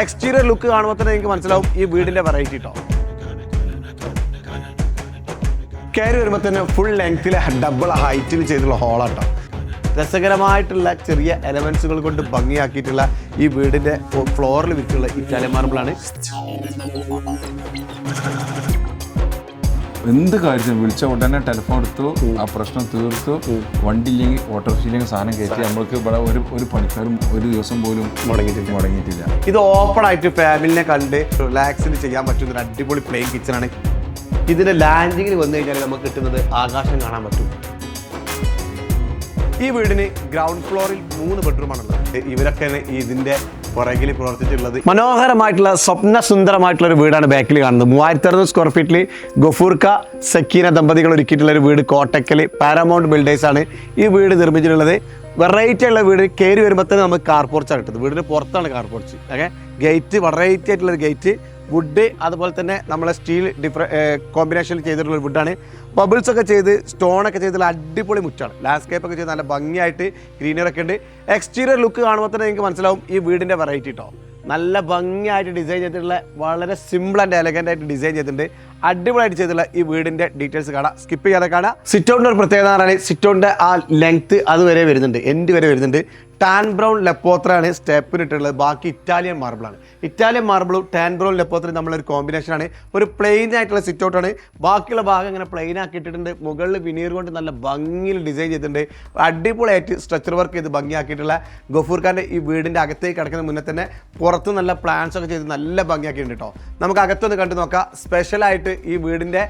Exterior look കാണുമ്പോൾ തന്നെ നിങ്ങൾക്ക് മനസ്സിലാവും ഈ വീടിന്റെ വെറൈറ്റി കേട്ടോ കയറി വരുമ്പോൾ തന്നെ ഫുൾ ലെങ്ത്തിൽ ഡബിൾ ഹൈറ്റിൽ ചെയ്തിട്ടുള്ള ഹോളാട്ടോ രസകരമായിട്ടുള്ള ചെറിയ എലമെന്റ്സുകൾ കൊണ്ട് ഭംഗിയാക്കിയിട്ടുള്ള ഈ വീടിന്റെ ഫ്ലോറിൽ വിറ്റുള്ള ഈ മാർബിളാണ് എന്ത് കാര്യത്തിനും വിളിച്ച ഉടനെ ടെലിഫോൺ എടുത്തു ആ പ്രശ്നം തീർത്തു. വണ്ടി ഇല്ലെങ്കിൽ ഓട്ടോറിക്ഷയില്ലെങ്കിൽ സാധനം കയറ്റി നമ്മൾക്ക് ഇവിടെ ഒരു ഒരു പണിക്കാരും ഒരു ദിവസം പോലും മുടങ്ങിയിട്ടില്ല. മുടങ്ങിയിട്ടില്ല. ഇത് ഓപ്പൺ ആയിട്ട് ഫാമിലിനെ കണ്ട് റിലാക്സ് ചെയ്യാൻ പറ്റുന്ന ഒരു അടിപൊളി പ്ലെയിൻ കിച്ചണാണ് ഇതിന്റെ ലാൻഡിങ്ങിൽ വന്നു കഴിഞ്ഞാൽ നമുക്ക് കിട്ടുന്നത് ആകാശം കാണാൻ പറ്റും. ഈ വീടിന് ഗ്രൗണ്ട് ഫ്ലോറിൽ മൂന്ന് ബെഡ്റൂമാണുള്ളത് ഇവരൊക്കെ ഇതിന്റെ പുറകിൽ പ്രവർത്തിച്ചിട്ടുള്ളത് മനോഹരമായിട്ടുള്ള സ്വപ്ന സുന്ദരമായിട്ടുള്ള ഒരു വീടാണ് ബാക്കിൽ കാണുന്നത്. മൂവായിരത്തി അറുപത് സ്ക്വയർ ഫീറ്റിൽ ഗഫൂർക്ക സക്കീന ദമ്പതികൾ ഒരുക്കിയിട്ടുള്ള ഒരു വീട് കോട്ടക്കൽ പാരമൗണ്ട് ബിൽഡേഴ്സ് ആണ് ഈ വീട് നിർമ്മിച്ചിട്ടുള്ളത്. വെറൈറ്റി ആയിട്ടുള്ള വീട് കയറി വരുമ്പോൾ തന്നെ നമുക്ക് കാർപോർച്ചാണ് കിട്ടുന്നത്. വീടിന് പുറത്താണ് car porch okay gate variety ആയിട്ടുള്ള ഗേറ്റ് വുഡ് അതുപോലെ തന്നെ നമ്മളെ സ്റ്റീൽ ഡിഫറ കോമ്പിനേഷനിൽ ചെയ്തിട്ടുള്ള വുഡാണ് ബബിൾസ് ഒക്കെ ചെയ്ത് സ്റ്റോൺ ഒക്കെ ചെയ്തിട്ടുള്ള അടിപൊളി മുറ്റാണ്. ലാൻഡ്സ്കേപ്പ് ഒക്കെ ചെയ്ത് നല്ല ഭംഗിയായിട്ട് ഗ്രീനറി ഒക്കെ ഉണ്ട്. എക്സ്റ്റീരിയർ ലുക്ക് കാണുമ്പോൾ തന്നെ നിങ്ങൾക്ക് മനസ്സിലാവും ഈ വീടിന്റെ വെറൈറ്റി കേട്ടോ നല്ല ഭംഗിയായിട്ട് ഡിസൈൻ ചെയ്തിട്ടുള്ള വളരെ സിമ്പിൾ ആൻഡ് എലഗന്റ് ആയിട്ട് ഡിസൈൻ ചെയ്തിട്ടുണ്ട്. അടിപൊളിയായിട്ട് ചെയ്തിട്ടുള്ള ഈ വീടിന്റെ ഡീറ്റെയിൽസ് കാണാം. സ്കിപ്പ് ചെയ്യാതെ കാണാം. സിറ്റൗണ്ടിന്റെ ഒരു പ്രത്യേകത എന്ന് പറഞ്ഞാൽ ആ ലെങ്ത് അതുവരെ വരുന്നുണ്ട്. എൻഡ് വരെ വരുന്നുണ്ട്. ടാൻ ബ്രൗൺ ലെപ്പോത്രയാണ് സ്റ്റെപ്പിന് ഇട്ടുള്ളത് ബാക്കി ഇറ്റാലിയൻ മാർബിളാണ് ഇറ്റാലിയൻ മാർബിളും ടാൻ ബ്രൗൺ ലെപ്പോത്രയും നമ്മളൊരു കോമ്പിനേഷനാണ് ഒരു പ്ലെയിൻ ആയിട്ടുള്ള സിറ്റ് ഔട്ടാണ് ബാക്കിയുള്ള ഭാഗം ഇങ്ങനെ പ്ലെയിൻ ആക്കി ഇട്ടിട്ടുണ്ട് മുകളിൽ വിനീർ കൊണ്ട് നല്ല ഭംഗിയിൽ ഡിസൈൻ ചെയ്തിട്ടുണ്ട്. അടിപൊളിയായിട്ട് സ്ട്രക്ചർ വർക്ക് ചെയ്ത് ഭംഗിയാക്കിയിട്ടുള്ള ഗഫൂർ ഖാന്റെ ഈ വീടിന്റെ അകത്തേക്ക് കിടക്കുന്ന മുന്നേ തന്നെ പുറത്ത് നല്ല പ്ലാൻസ് ഒക്കെ ചെയ്ത് നല്ല ഭംഗിയാക്കിയിട്ടുണ്ട് കേട്ടോ നമുക്ക് അകത്തൊന്ന് കണ്ടു നോക്കാം. സ്പെഷ്യലായിട്ട് ഈ വീടിന്റെ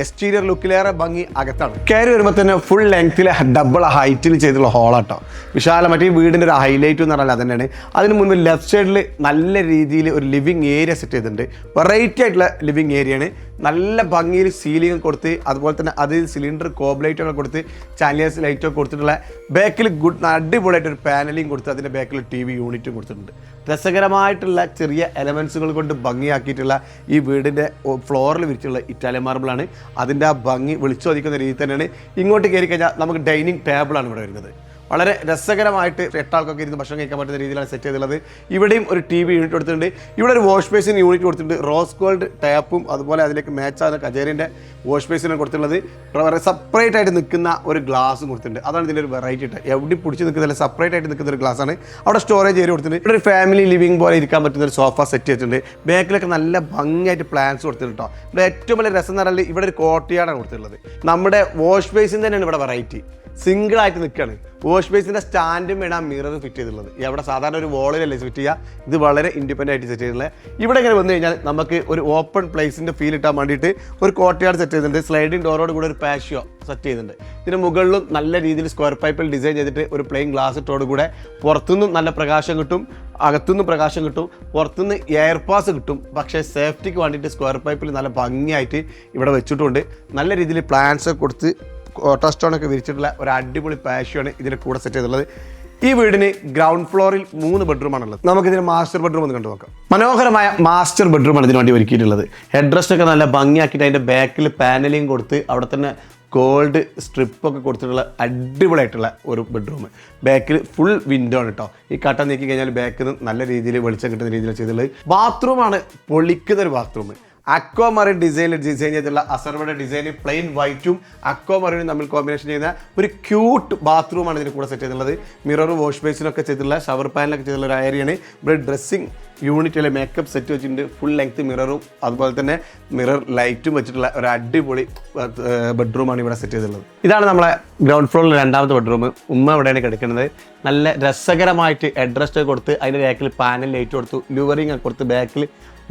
എക്സ്റ്റീരിയർ ലുക്കിലേറെ ഭംഗി അകത്താണ്. കയറി വരുമ്പോൾ തന്നെ ഫുൾ ലെങ്ത്തിൽ ഡബിൾ ഹൈറ്റിൽ ചെയ്തിട്ടുള്ള ഹോളാട്ടോ വിശാലമായിട്ട് ഈ വീടിന്റെ ഒരു ഹൈലൈറ്റ് എന്ന് പറഞ്ഞാൽ അതന്നെയാണ്. അതിന് മുൻപ് ലെഫ്റ്റ് സൈഡിൽ നല്ല രീതിയിൽ ഒരു ലിവിങ് ഏരിയ സെറ്റ് ചെയ്തിട്ടുണ്ട്. വെറൈറ്റി ആയിട്ടുള്ള ലിവിങ് ഏരിയയാണ് നല്ല ഭംഗിയിൽ സീലിംഗ് കൊടുത്ത് അതുപോലെ തന്നെ അതിൽ സിലിണ്ടർ കോബ് ലൈറ്റൊക്കെ കൊടുത്ത് ചാനലിയേഴ്സ് ലൈറ്റൊക്കെ കൊടുത്തിട്ടുള്ള ബാക്കിൽ ഗുഡ് അടിപൊളിയായിട്ട് ഒരു പാനലിംഗ് കൊടുത്ത് അതിന്റെ ബാക്കിൽ ടി വി യൂണിറ്റും കൊടുത്തിട്ടുണ്ട്. രസകരമായിട്ടുള്ള ചെറിയ എലമെൻസുകൾ കൊണ്ട് ഭംഗിയാക്കിയിട്ടുള്ള ഈ വീടിന്റെ ഫ്ലോറിൽ വിരിച്ചുള്ള ഇറ്റാലിയൻ മാർബിളാണ് അതിന്റെ ആ ഭംഗി വിളിച്ചോദിക്കുന്ന രീതി തന്നെയാണ്. ഇങ്ങോട്ട് കയറി കഴിഞ്ഞാൽ നമുക്ക് ഡൈനിങ് ടേബിളാണ് ഇവിടെ വരുന്നത്. വളരെ രസകരമായിട്ട് എട്ടാൾക്കൊക്കെ ഇരുന്ന് ഭക്ഷണം കഴിക്കാൻ പറ്റുന്ന രീതിയിലാണ് സെറ്റ് ചെയ്തിട്ടുള്ളത്. ഇവിടെയും ഒരു ടി വി യൂണിറ്റ് കൊടുത്തിട്ടുണ്ട്. ഇവിടെ ഒരു വാഷ് ബേസിൻ യൂണിറ്റ് കൊടുത്തിട്ടുണ്ട്. റോസ് ഗോൾഡ് ടാപ്പും അതുപോലെ അതിലേക്ക് മാച്ച് ആകുന്ന കജേരിന്റെ വാഷ് ബേസിനും കൊടുത്തിട്ടുള്ളത്. വളരെ സെപ്പറേറ്റ് ആയിട്ട് നിൽക്കുന്ന ഒരു ഗ്ലാസും കൊടുത്തിട്ടുണ്ട്. അതാണ് ഇതിന്റെ ഒരു വെറൈറ്റി ഇട്ട് എവിടെ പിടിച്ച് നിൽക്കുന്നതല്ല സെപ്പറേറ്റ് ആയിട്ട് നിൽക്കുന്ന ഒരു ഗ്ലാസ്സാണ് അവിടെ സ്റ്റോറേജ് ഏരിയ കൊടുത്തിട്ടുണ്ട്. ഇവിടെ ഒരു ഫാമിലി ലിവിംഗ് പോലെ ഇരിക്കാൻ പറ്റുന്ന ഒരു സോഫ സെറ്റ് ചെയ്തിട്ടുണ്ട്. ബാക്കിലൊക്കെ നല്ല ഭംഗിയായിട്ട് പ്ലാൻസ് കൊടുത്തിട്ടുണ്ട് കേട്ടോ ഇവിടെ ഏറ്റവും വലിയ രസം എന്ന് പറഞ്ഞാൽ ഇവിടെ ഒരു കോട്ടയാടാണ് കൊടുത്തിട്ടുള്ളത്. നമ്മുടെ വാഷ് ബേസിൻ തന്നെയാണ് ഇവിടെ വെറൈറ്റി സിംഗിൾ ആയിട്ട് നിൽക്കുകയാണ്. വാഷ് ബേസിന്റെ സ്റ്റാൻഡും വേണം മിറർ ഫിറ്റ് ചെയ്തിട്ടുള്ളത്. ഇവിടെ സാധാരണ ഒരു വോളിലല്ലേ ഫിറ്റ് ചെയ്യുക? ഇത് വളരെ ഇൻഡിപെൻഡന്റ് ആയിട്ട് സെറ്റ് ചെയ്തിട്ടുള്ളത്. ഇവിടെ ഇങ്ങനെ വന്നു കഴിഞ്ഞാൽ നമുക്ക് ഒരു ഓപ്പൺ പ്ലേസിന്റെ ഫീൽ ഇട്ടാൻ വേണ്ടിയിട്ട് ഒരു കോട്ടയാട് സെറ്റ് ചെയ്തിട്ടുണ്ട്. സ്ലൈഡിംഗ് ഡോറോട് കൂടെ ഒരു പാഷ്യോ സെറ്റ് ചെയ്തിട്ടുണ്ട്. ഇതിന് മുകളിലും നല്ല രീതിയിൽ സ്ക്വയർ പൈപ്പിൽ ഡിസൈൻ ചെയ്തിട്ട് ഒരു പ്ലെയിൻ ഗ്ലാസ് ഇട്ടോട് കൂടെ പുറത്തുനിന്നും നല്ല പ്രകാശം കിട്ടും അകത്തുനിന്ന് പ്രകാശം കിട്ടും പുറത്തുനിന്ന് എയർ പാസ് കിട്ടും. പക്ഷേ സേഫ്റ്റിക്ക് വേണ്ടിയിട്ട് സ്ക്വയർ പൈപ്പിൽ നല്ല ഭംഗിയായിട്ട് ഇവിടെ വെച്ചിട്ടുണ്ട്. നല്ല രീതിയിൽ പ്ലാൻസ് കൊടുത്ത് കോട്ട സ്റ്റോൺ ഒക്കെ വിരിച്ചിട്ടുള്ള ഒരു അടിപൊളി പാഷ്യാണ് ഇതിന്റെ കൂടെ സെറ്റ് ചെയ്തിട്ടുള്ളത്. ഈ വീടിന് ഗ്രൗണ്ട് ഫ്ലോറിൽ മൂന്ന് ബെഡ്റൂം ആണുള്ളത് നമുക്ക് ഇതിന് മാസ്റ്റർ ബെഡ്റൂം ഒന്ന് കണ്ടു നോക്കാം മനോഹരമായ മാസ്റ്റർ ബെഡ്റൂമാണ് ഇതിന് വേണ്ടി ഒരുക്കിയിട്ടുള്ളത്. ഹെഡ് റെസ്റ്റ് ഒക്കെ നല്ല ഭംഗിയാക്കിയിട്ട് അതിന്റെ ബാക്കിൽ പാനലിങ് കൊടുത്ത് അവിടെ തന്നെ ഗോൾഡ് സ്ട്രിപ്പൊക്കെ കൊടുത്തിട്ടുള്ള അടിപൊളിയായിട്ടുള്ള ഒരു ബെഡ്റൂം ബാക്കിൽ ഫുൾ വിൻഡോ ആണ് കേട്ടോ ഈ കട്ട നീക്കി കഴിഞ്ഞാൽ ബാക്കിൽ നിന്ന് നല്ല രീതിയിൽ വെളിച്ചം കിട്ടുന്ന രീതിയിൽ ചെയ്തിട്ടുള്ളത്. ബാത്റൂമാണ് പൊളിക്കുന്ന ഒരു ബാത്റൂം അക്വ മറിൻ ഡിസൈനിൽ ഡിസൈൻ ചെയ്തിട്ടുള്ള അസർവയുടെ ഡിസൈനിൽ പ്ലെയിൻ വൈറ്റും അക്വാമറിനും തമ്മിൽ കോമ്പിനേഷൻ ചെയ്യുന്ന ഒരു ക്യൂട്ട് ബാത്റൂമാണ് ഇതിന് കൂടെ സെറ്റ് ചെയ്തിട്ടുള്ളത്. മിറർ വാഷ് ബേസിനൊക്കെ ചെയ്തിട്ടുള്ള ഷവർ പാനിലൊക്കെ ചെയ്തിട്ടുള്ള ഒരു ഏരിയയാണ് ഇവിടെ ഡ്രസ്സിങ് യൂണിറ്റിലെ മേക്കപ്പ് സെറ്റ് വെച്ചിട്ടുണ്ട്. ഫുൾ ലെങ്ത് മിററും അതുപോലെ തന്നെ മിറർ ലൈറ്റും വെച്ചിട്ടുള്ള ഒരു അടിപൊളി ബെഡ്റൂമാണ് ഇവിടെ സെറ്റ് ചെയ്തിട്ടുള്ളത്. ഇതാണ് നമ്മളെ ഗ്രൗണ്ട് ഫ്ലോറിൽ രണ്ടാമത്തെ ബെഡ്റൂം ഉമ്മ ഇവിടെയാണ് കിടക്കുന്നത്. നല്ല രസകരമായിട്ട് അഡ്രസ്റ്റ് കൊടുത്ത് അതിന്റെ ബാക്കിൽ പാനൽ ലൈറ്റ് കൊടുത്തു. ലൂവറിങ് ഒക്കെ കൊടുത്ത് ബാക്കിൽ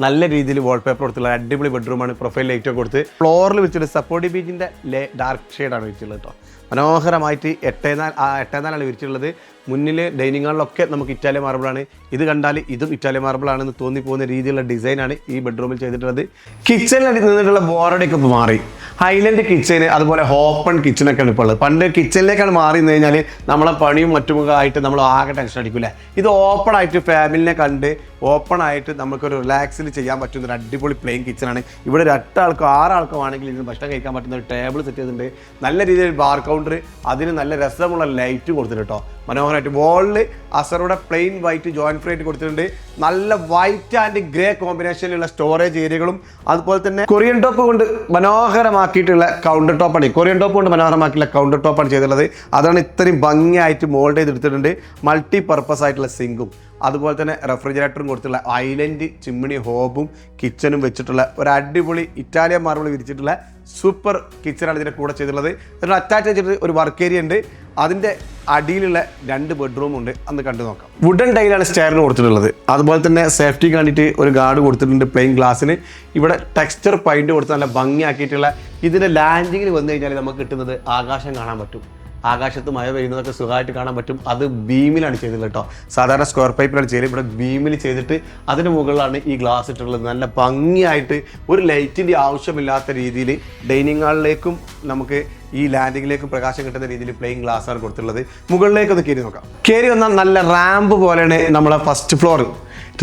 നല്ല രീതിയിൽ വാൾപേപ്പർ കൊടുത്തുള്ള അടിപൊളി ബെഡ്റൂമാണ് പ്രൊഫൈൽ ലൈറ്റ് കൊടുത്ത് ഫ്ലോറിൽ വെച്ചിട്ട് സപ്പോർട്ടി ബീച്ചിന്റെ ലേ ഡാർക്ക് ഷെയ്ഡാണ് വെച്ചിട്ടുള്ളത് കേട്ടോ. മനോഹരമായിട്ട് എട്ടേ നാല് ആ എട്ടേ നാലാണ് വിരിച്ചിട്ടുള്ളത്. മുന്നിൽ ഡൈനിങ് ഹാളിലൊക്കെ നമുക്ക് ഇറ്റാലിയൻ മാർബിളാണ് ഇത് കണ്ടാൽ ഇതും ഇറ്റാലിയൻ മാർബിളാണെന്ന് തോന്നിപ്പോകുന്ന രീതിയിലുള്ള ഡിസൈനാണ് ഈ ബെഡ്റൂമിൽ ചെയ്തിട്ടുള്ളത്. കിച്ചണിൽ നിന്നിട്ടുള്ള ബോറടിയൊക്കെ ഇപ്പോൾ മാറി. ഹൈലൻഡ് കിച്ചന് അതുപോലെ ഓപ്പൺ കിച്ചണൊക്കെയാണ് ഇപ്പോൾ ഉള്ളത്. പണ്ട് കിച്ചണിലേക്കാണ് മാറി നിന്ന് കഴിഞ്ഞാൽ നമ്മളെ പണിയും മറ്റുമൊക്കെ ആയിട്ട് നമ്മൾ ആകെ ടെൻഷൻ അടിക്കില്ല? ഇത് ഓപ്പൺ ആയിട്ട് ഫാമിലിനെ കണ്ട് ഓപ്പൺ ആയിട്ട് നമുക്കൊരു റിലാക്സിൽ ചെയ്യാൻ പറ്റുന്ന ഒരു അടിപൊളി പ്ലെയിൻ കിച്ചണാണ് ഇവിടെ ഒരു എട്ടാൾക്കോ ആറാൾക്കോ ആണെങ്കിൽ ഇതിന് ഭക്ഷണം കഴിക്കാൻ പറ്റുന്ന ഒരു ടേബിൾ സെറ്റ് ചെയ്തിട്ടുണ്ട്. നല്ല രീതിയിൽ ബാർ കൗണ്ടർ അതിന് നല്ല രസമുള്ള ലൈറ്റ് കൊടുത്തിട്ടുണ്ട് കേട്ടോ മനോഹരമായിട്ട് വോളിൽ അസറുടെ പ്ലെയിൻ വൈറ്റ് ജോയിൻ ഫ്രൈറ്റ് കൊടുത്തിട്ടുണ്ട്. നല്ല വൈറ്റ് ആൻഡ് ഗ്രേ കോമ്പിനേഷനിലുള്ള സ്റ്റോറേജ് ഏരിയകളും അതുപോലെ തന്നെ കൊറിയൻ ടോപ്പ് കൊണ്ട് മനോഹരമാക്കിയിട്ടുള്ള കൗണ്ടർ ടോപ്പാണ് കൊറിയൻ ടോപ്പ് കൊണ്ട് മനോഹരമാക്കിയിട്ടുള്ള കൗണ്ടർ ടോപ്പാണ് ചെയ്തിട്ടുള്ളത്. അതാണ് ഇത്രയും ഭംഗിയായിട്ട് മോൾഡ് ചെയ്ത് എടുത്തിട്ടുണ്ട് മൾട്ടി പർപ്പസ് ആയിട്ടുള്ള സിങ്കും അതുപോലെ തന്നെ റെഫ്രിജറേറ്ററും കൊടുത്തുള്ള ഐലൻഡ് ചിമ്മിണി ഹോബും കിച്ചണും വെച്ചിട്ടുള്ള ഒരു അടിപൊളി ഇറ്റാലിയൻ മാർബിൾ വിരിച്ചിട്ടുള്ള സൂപ്പർ കിച്ചണാണ് ഇതിന്റെ കൂടെ ചെയ്തിട്ടുള്ളത്. ഇതിന് അറ്റാച്ച് ചെയ്തിട്ട് ഒരു വർക്ക് ഏരിയ ഉണ്ട്. അതിന്റെ അടിയിലുള്ള രണ്ട് ബെഡ്റൂം ഉണ്ട്. അന്ന് കണ്ടു നോക്കാം. വുഡൻ ടൈലാണ് സ്റ്റെയറിന് കൊടുത്തിട്ടുള്ളത്. അതുപോലെ തന്നെ സേഫ്റ്റി വേണ്ടിയിട്ട് ഒരു ഗാർഡ് കൊടുത്തിട്ടുണ്ട് പ്ലെയിൻ ഗ്ലാസ്സിന് ഇവിടെ ടെക്സ്ചർ പൈന്റ് കൊടുത്ത് നല്ല ഭംഗിയാക്കിയിട്ടുള്ള ഇതിന്റെ ലാൻഡിങ്ങിൽ വന്നു കഴിഞ്ഞാൽ നമുക്ക് കിട്ടുന്നത് ആകാശം കാണാൻ പറ്റും. ആകാശത്ത് മഴ പെയ്യുന്നതൊക്കെ സുഖമായിട്ട് കാണാൻ പറ്റും. അത് ബീമിലാണ് ചെയ്തത് കേട്ടോ. സാധാരണ സ്ക്വയർ പൈപ്പിലാണ് ചെയ്തത് ഇവിടെ ബീമിൽ ചെയ്തിട്ട് അതിന് മുകളിലാണ് ഈ ഗ്ലാസ് ഇട്ടിട്ടുള്ളത്. നല്ല ഭംഗിയായിട്ട് ഒരു ലൈറ്റിന്റെ ആവശ്യമില്ലാത്ത രീതിയിൽ ഡൈനിങ് ഹാളിലേക്കും നമുക്ക് ഈ ലാൻഡിങ്ങിലേക്കും പ്രകാശം കിട്ടുന്ന രീതിയിൽ പ്ലെയിൻ ഗ്ലാസ് ആണ് കൊടുത്തിട്ടുള്ളത്. മുകളിലേക്ക് ഒന്ന് കയറി നോക്കാം. കയറി വന്നാൽ നല്ല റാമ്പ് പോലെയാണ് നമ്മളെ ഫസ്റ്റ് ഫ്ലോർ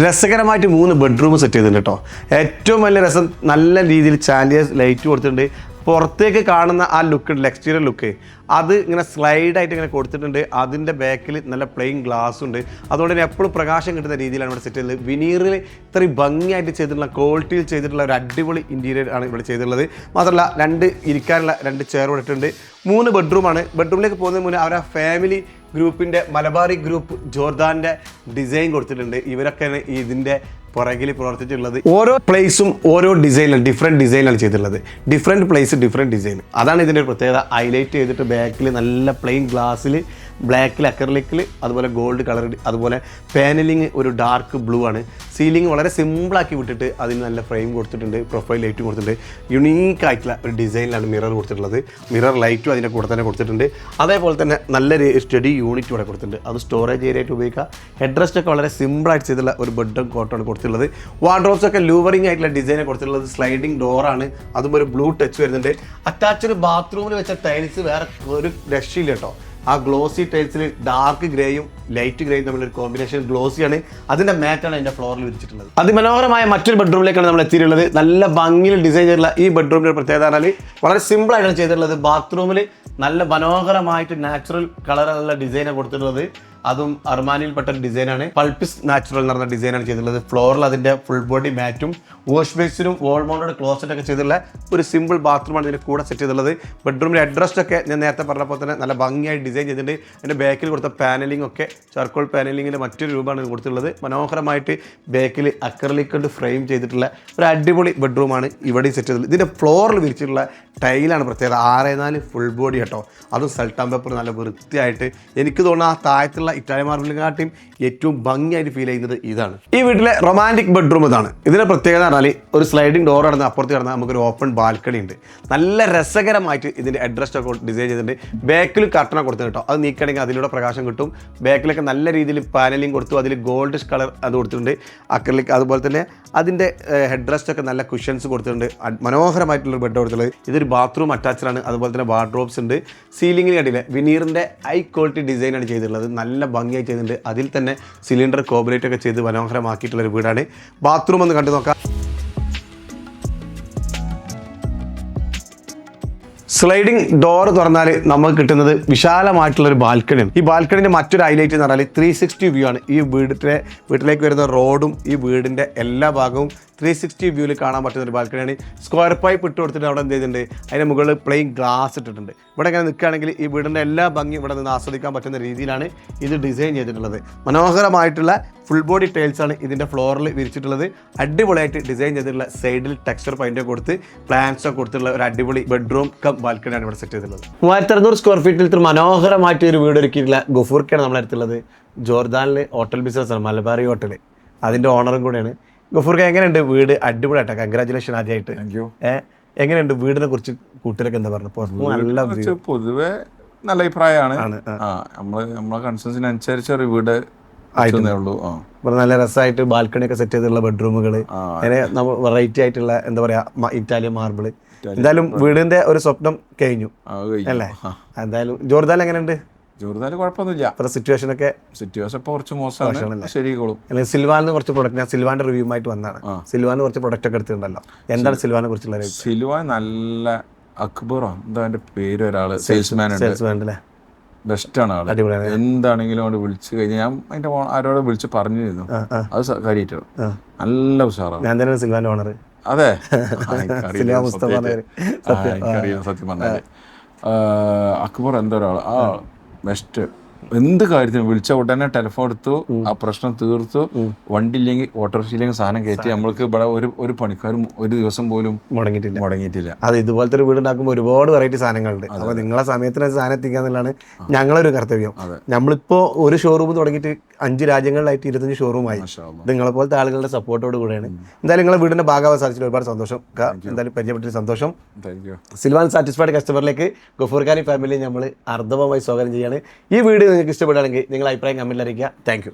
രസകരമായിട്ട് മൂന്ന് ബെഡ്റൂം സെറ്റ് ചെയ്തിട്ടുണ്ട് കേട്ടോ. ഏറ്റവും വലിയ രസം നല്ല രീതിയിൽ ചാലിയ ലൈറ്റ് കൊടുത്തിട്ടുണ്ട്. പുറത്തേക്ക് കാണുന്ന ആ ലുക്ക് ഉണ്ട് എക്സ്റ്റീരിയർ ലുക്ക് അത് ഇങ്ങനെ സ്ലൈഡായിട്ട് ഇങ്ങനെ കൊടുത്തിട്ടുണ്ട്. അതിന്റെ ബാക്കിൽ നല്ല പ്ലെയിൻ ഗ്ലാസ് ഉണ്ട്. അതുകൊണ്ട് തന്നെ എപ്പോഴും പ്രകാശം കിട്ടുന്ന രീതിയിലാണ് ഇവിടെ സെറ്റ് ചെയ്തത് വിനീറിൽ ഇത്രയും ഭംഗിയായിട്ട് ചെയ്തിട്ടുള്ള ക്വാളിറ്റിയിൽ ചെയ്തിട്ടുള്ള ഒരു അടിപൊളി ഇന്റീരിയർ ആണ് ഇവിടെ ചെയ്തിട്ടുള്ളത്. മാത്രമല്ല രണ്ട് ഇരിക്കാനുള്ള രണ്ട് ചെയർ ഇട്ടിട്ടുണ്ട്. മൂന്ന് ബെഡ്റൂമാണ് ബെഡ്റൂമിലേക്ക് പോകുന്നതിന് മുന്നേ അവരുടെ ഫാമിലി ഗ്രൂപ്പിന്റെ മലബാറി ഗ്രൂപ്പ് ജോർദാന്റെ ഡിസൈൻ കൊടുത്തിട്ടുണ്ട്. ഇവരൊക്കെ ഇതിന്റെ പുറകിൽ പ്രവർത്തിച്ചിട്ടുള്ളത്. ഓരോ പ്ലേസും ഓരോ ഡിസൈനാണ് ഡിഫറെന്റ് ഡിസൈനാണ് ചെയ്തിട്ടുള്ളത്. ഡിഫറെന്റ് പ്ലേസ് ഡിഫറെന്റ് ഡിസൈൻ അതാണ് ഇതിന്റെ പ്രത്യേകത. ഹൈലൈറ്റ് ചെയ്തിട്ട് ബാക്കിൽ നല്ല പ്ലെയിൻ ഗ്ലാസ്സിൽ ബ്ലാക്കിൽ അക്കർലിക്കിൽ അതുപോലെ ഗോൾഡ് കളർ അതുപോലെ പാനലിങ് ഒരു ഡാർക്ക് ബ്ലൂ ആണ്. സീലിംഗ് വളരെ സിമ്പിളാക്കി വിട്ടിട്ട് അതിന് നല്ല ഫ്രെയിം കൊടുത്തിട്ടുണ്ട് പ്രൊഫൈൽ ലൈറ്റും കൊടുത്തിട്ടുണ്ട്. യുണീക്ക് ആയിട്ടുള്ള ഒരു ഡിസൈനിലാണ് മിറർ കൊടുത്തിട്ടുള്ളത്. മിറർ ലൈറ്റും അതിന്റെ കൂടെ തന്നെ കൊടുത്തിട്ടുണ്ട്. അതേപോലെ തന്നെ നല്ലൊരു സ്റ്റഡി യൂണിറ്റ് ഇവിടെ കൊടുത്തിട്ടുണ്ട്. അത് സ്റ്റോറേജ് ഏരിയ ആയിട്ട് ഉപയോഗിക്കുക. ഹെഡ് റെസ്റ്റ് ഒക്കെ വളരെ സിമ്പിളായിട്ട് ചെയ്തുള്ള ഒരു ബെഡും കോട്ടാണ് കൊടുത്തിട്ടുള്ളത്. വാർഡ്രോബ്സ് ഒക്കെ ലൂവറിംഗ് ആയിട്ടുള്ള ഡിസൈൻ കൊടുത്തിട്ടുള്ളത്. സ്ലൈഡിംഗ് ഡോറാണ് അതും ഒരു ബ്ലൂ ടച്ച് വരുന്നുണ്ട്. അറ്റാച്ച്ഡ് ബാത്റൂമിൽ വെച്ച ടൈൽസ് വേറെ ഒരു രക്ഷയില്ല കേട്ടോ. ആ ഗ്ലോസി ടൈൽസിൽ ഡാർക്ക് ഗ്രേയും ലൈറ്റ് ഗ്രേയും തമ്മിലൊരു കോമ്പിനേഷൻ ഗ്ലോസിയാണ് അതിന്റെ മാറ്റാണ് എന്റെ ഫ്ലോറിൽ വിരിച്ചിട്ടുള്ളത്. അതിമനോഹരമായ മറ്റൊരു ബെഡ്റൂമിലേക്കാണ് നമ്മൾ എത്തിയിട്ടുള്ളത്. നല്ല ഭംഗിയിൽ ഡിസൈൻ ചെയ്തിട്ടുള്ള ഈ ബെഡ്റൂമിന്റെ ഒരു പ്രത്യേകത പറഞ്ഞാൽ വളരെ സിമ്പിൾ ആയിട്ടാണ് ചെയ്തിട്ടുള്ളത്. ബാത്റൂമിൽ നല്ല മനോഹരമായിട്ട് നാച്ചുറൽ കളറുള്ള ഡിസൈനാണ് കൊടുത്തിട്ടുള്ളത്. അതും അർമാനിയിൽപ്പെട്ട ഒരു ഡിസൈനാണ് പൾപ്പിസ് നാച്ചുറൽ എന്ന് പറഞ്ഞ ഡിസൈനാണ് ചെയ്തിട്ടുള്ളത്. ഫ്ലോറിൽ അതിന്റെ ഫുൾ ബോഡി മാറ്റും വാഷ് ബേസിനും വോൾ മൗണ്ടഡ് ക്ലോസറ്റ് ഒക്കെ ചെയ്തിട്ടുള്ള ഒരു സിമ്പിൾ ബാത്റൂമാണ് ഇതിന്റെ കൂടെ സെറ്റ് ചെയ്തിട്ടുള്ളത്. ബെഡ്റൂമിന്റെ അഡ്രസ്റ്റ് ഒക്കെ ഞാൻ നേരത്തെ പറഞ്ഞപ്പോൾ തന്നെ നല്ല ഭംഗിയായി ഡിസൈൻ ചെയ്തിട്ടുണ്ട്. അതിന്റെ ബാക്കിൽ കൊടുത്ത പാനലിംഗ് ഒക്കെ ചാർക്കോൾ പാനലിങ്ങിന്റെ മറ്റൊരു രൂപമാണ് കൊടുത്തിട്ടുള്ളത്. മനോഹരമായിട്ട് ബാക്കിൽ അക്രലിക് കൊണ്ട് ഫ്രെയിം ചെയ്തിട്ടുള്ള ഒരു അടിപൊളി ബെഡ്റൂമാണ് ഇവിടെ സെറ്റ് ചെയ്തിട്ടുള്ളത്. ഇതിന്റെ ഫ്ലോറിൽ വിരിച്ചിട്ടുള്ള ടൈലാണ് പ്രത്യേകത. ആറേ നാല് ഫുൾ ബോഡി കേട്ടോ അതും സൾട്ടാൻ പേപ്പർ നല്ല വൃത്തിയായിട്ട്. എനിക്ക് തോന്നുന്നു ആ താഴത്തുള്ള ഇറ്റാലിയൻ മാർബിളിനെക്കാട്ടിയും ഏറ്റവും ഭംഗിയായിട്ട് ഫീൽ ചെയ്യുന്നത് ഇതാണ്. ഈ വീട്ടിലെ റൊമാന്റിക് ബെഡ്റൂം ഇതാണ്. ഇതിന്റെ പ്രത്യേകത പറഞ്ഞാൽ ഒരു സ്ലൈഡിംഗ് ഡോർ കടന്ന് അപ്പുറത്ത് കിടന്നാൽ നമുക്കൊരു ഓപ്പൺ ബാൽക്കണി ഉണ്ട്. നല്ല രസകരമായിട്ട് ഇതിന്റെ അഡ്രസ് ഒക്കെ ഡിസൈൻ ചെയ്തിട്ടുണ്ട്. ബാക്കിൽ കർട്ടന കൊടുത്തു കേട്ടോ. അത് നീക്കണമെങ്കിൽ അതിലൂടെ പ്രകാശം കിട്ടും. ബാക്കിലൊക്കെ നല്ല രീതിയിൽ പാനലിംഗ് കൊടുത്തു. അതിൽ ഗോൾഡ് കളർ അത് കൊടുത്തിട്ടുണ്ട്. അക്രലിക് അതുപോലെ തന്നെ അതിന്റെ ഹെഡ് റെസ്റ്റ് ഒക്കെ നല്ല കുഷൻസ് കൊടുത്തിട്ടുണ്ട്. മനോഹരമായിട്ടുള്ള ബെഡ് കൊടുത്തിട്ടുള്ളത്. ഇതൊരു ബാത്റൂം ആണ്. അതുപോലെ തന്നെ വാർഡ്രോബ്സ് ഉണ്ട്. സീലിംഗിന് കണ്ടില്ല? വിനീറിന്റെ ഹൈ ക്വാളിറ്റി ഡിസൈനാണ് ചെയ്തിട്ടുള്ളത്. നല്ല ഭംഗിയായി ചെയ്തിട്ടുണ്ട്. അതിൽ തന്നെ സിലിണ്ടർ കോബ്രേറ്റ് ഒക്കെ ചെയ്ത് മനോഹരമാക്കിയിട്ടുള്ള ഒരു വീടാണ്. ബാത്റൂം ഒന്ന് കണ്ടു നോക്കാം. സ്ലൈഡിംഗ് ഡോർ തുറന്നാൽ നമുക്ക് കിട്ടുന്നത് വിശാലമായിട്ടുള്ള ഒരു ബാൽക്കണിയാണ് ഈ ബാൽക്കണിന്റെ മറ്റൊരു ഹൈലൈറ്റ് എന്ന് പറഞ്ഞാൽ ത്രീ സിക്സ്റ്റി വ്യൂ ആണ്. ഈ വീടിന്റെ വീട്ടിലേക്ക് വരുന്ന റോഡും ഈ വീടിന്റെ എല്ലാ ഭാഗവും ത്രീ സിക്സ്റ്റി വ്യൂവിൽ കാണാൻ പറ്റുന്ന ഒരു ബാൽക്കണിയാണ്. സ്ക്വയർ പൈപ്പ് ഇട്ട് കൊടുത്തിട്ട് അവിടെ എന്ത് ചെയ്തിട്ടുണ്ട് അതിന്റെ മുകളിൽ പ്ലെയിൻ ഗ്ലാസ് ഇട്ടിട്ടുണ്ട്. ഇവിടെ ഇങ്ങനെ നിൽക്കുകയാണെങ്കിൽ ഈ വീടിന്റെ എല്ലാ ഭംഗിയും ഇവിടെ നിന്ന് ആസ്വദിക്കാൻ പറ്റുന്ന രീതിയിലാണ് ഇത് ഡിസൈൻ ചെയ്തിട്ടുള്ളത്. മനോഹരമായിട്ടുള്ള ഫുൾ ബോഡി ടൈൽസ് ആണ് ഇതിന്റെ ഫ്ലോറിൽ വിരിച്ചിട്ടുള്ളത്. അടിപൊളിയായിട്ട് ഡിസൈൻ ചെയ്തിട്ടുള്ള സൈഡിൽ ടെക്സ്ചർ പൈന്റ് കൊടുത്ത് പ്ലാൻസ് ഒക്കെ കൊടുത്തിട്ടുള്ള ഒരു അടിപൊളി ബെഡ്റൂം കം ബാൽക്കണിയാണ് ഇവിടെ സെറ്റ് ചെയ്തിട്ടുള്ളത്. മൂവായിരത്തി അറുന്നൂറ് സ്ക്വയർ ഫീറ്റിൽ ഇത്ര മനോഹരമായിട്ട് ഒരു വീട് ഒരുക്കിയിട്ടുള്ള ഗുഫൂർക്കാണ് നമ്മളെടുത്തുള്ളത്. ജോർദാനിൽ ഹോട്ടൽ ബിസിനസ് ആണ് മലബാറി ഹോട്ടൽ അതിന്റെ ഓണറും കൂടെയാണ്. ഗഫൂർക്ക് എങ്ങനെയുണ്ട് വീട്? അടിപൊളിയായിട്ട് കൺഗ്രാചുലേഷൻ ആദ്യമായിട്ട് താങ്ക് യു ഏഹ് എങ്ങനെയുണ്ട് വീടിനെ കുറിച്ച് കൂട്ടിലൊക്കെ എന്താ പറഞ്ഞു? പുറത്ത് നല്ല view. പൊതുവെ നല്ല അഭിപ്രായമാണ് ആണ്, ആ. ആ നമ്മൾ നമ്മളെ കൺസൻസിനനുസരിച്ച് ഒരു വീട് ഉള്ളൂ. ആ. ഇവിടെ നല്ല രസമായിട്ട് ബാൽക്കണി ഒക്കെ സെറ്റ് ചെയ്തിട്ടുള്ള ബെഡ്റൂമുകൾ ആ. അങ്ങനെ വെറൈറ്റി ആയിട്ടുള്ള എന്താ പറയാ മ- ഇറ്റാലിയൻ മാർബിൾ എന്തായാലും വീടിന്റെ ഒരു സ്വപ്നം കഴിഞ്ഞു. അത്. അല്ലേ? ആ. എന്തായാലും ജോർദാൻ എങ്ങനെയുണ്ട്? ജോർദാൽ കുഴപ്പമൊന്നുമില്ല. ഇപ്പൊ സിറ്റുവേഷൻ ഒക്കെ സിറ്റുവേഷൻ ഇപ്പോൾ കുറച്ച് മോശമാണ്. ശരികളും അല്ലെങ്കിൽ സിൽവാനിന്ന് കുറച്ച് പ്രൊഡക്റ്റ് ഞാൻ സിൽവാന്റെ റിവ്യൂ ആയിട്ട് വന്നതാണ്. സിൽവാന് കുറച്ച് പ്രൊഡക്റ്റ് ഒക്കെ എടുത്തിട്ടുണ്ടല്ലോ. എന്താണ് സിൽവാനെ കുറിച്ചുള്ള സിൽവാൻ നല്ല അക്ബറോ? എന്താ അതിന്റെ പേര് ഒരാൾ സെയിൽസ്മാൻ സെയിൽസ്മാൻ അല്ലേ ബെസ്റ്റ് ബെസ്റ്റാണ് ആൾ. എന്താണെങ്കിലും അവിടെ വിളിച്ചു കഴിഞ്ഞാൽ ഞാൻ അതിന്റെ ആരോട് വിളിച്ച് പറഞ്ഞിരുന്നു. അത് കാര്യമായിട്ട്. നല്ല ഉഷാറാണ്. ഞാൻ തന്നെ സിൽവാന്റെ ഓണർ അതെ. സത്യം. പറഞ്ഞാൽ അക്ബർ എന്താ ഒരാൾ ആ. ಬೆಸ್ಟ್ എന്ത് കാര്യത്തിനും വിളിച്ച ഉടനെ ടെലിഫോൺ എടുത്തു ആ പ്രശ്നം തീർത്തു. വണ്ടി ഇല്ലെങ്കിൽ ഓട്ടോറിക്ഷ ഇല്ലെങ്കിൽ സാധനം കയറ്റി. നമ്മൾക്ക് ഇവിടെ ഒരു ഒരു പണിക്കാരും ഒരു ദിവസം പോലും മുടങ്ങിയിട്ടില്ല. മുടങ്ങിയിട്ടില്ല. അത് ഇതുപോലത്തെ ഒരു വീട് ഉണ്ടാക്കുമ്പോൾ ഒരുപാട് വെറൈറ്റി സാധനങ്ങളുണ്ട്. അപ്പോൾ നിങ്ങളെ സമയത്തിന് സാധനം എത്തിക്കുക എന്നുള്ളതാണ് ഞങ്ങളൊരു കർത്തവ്യം. നമ്മളിപ്പോ ഒരു ഷോറൂം തുടങ്ങിയിട്ട് അഞ്ച് രാജ്യങ്ങളിലായിട്ട് ഇരുപത്തഞ്ച് ഷോറൂമായി. നിങ്ങളെ പോലത്തെ ആളുകളുടെ സപ്പോർട്ടോട് കൂടെയാണ്. എന്തായാലും നിങ്ങളെ വീടിന്റെ ഭാഗമാവാൻ സാധിച്ചതിൽ ഒരുപാട് സന്തോഷം. എന്തായാലും പരിചയപ്പെട്ട സന്തോഷം. സിൽവാൻ സാറ്റിസ്ഫൈഡ് കസ്റ്റമറിലേക്ക് ഗഫൂർഖാനി ഫാമിലി നമ്മൾ അർദ്ധമായി സ്വാഗതം ചെയ്യാണ്. ഈ വീഡിയോ നിങ്ങൾക്ക് ഇഷ്ടപ്പെടുകയാണെങ്കിൽ നിങ്ങൾ അഭിപ്രായം കമന്റിൽ അറിയിക്കുക. താങ്ക്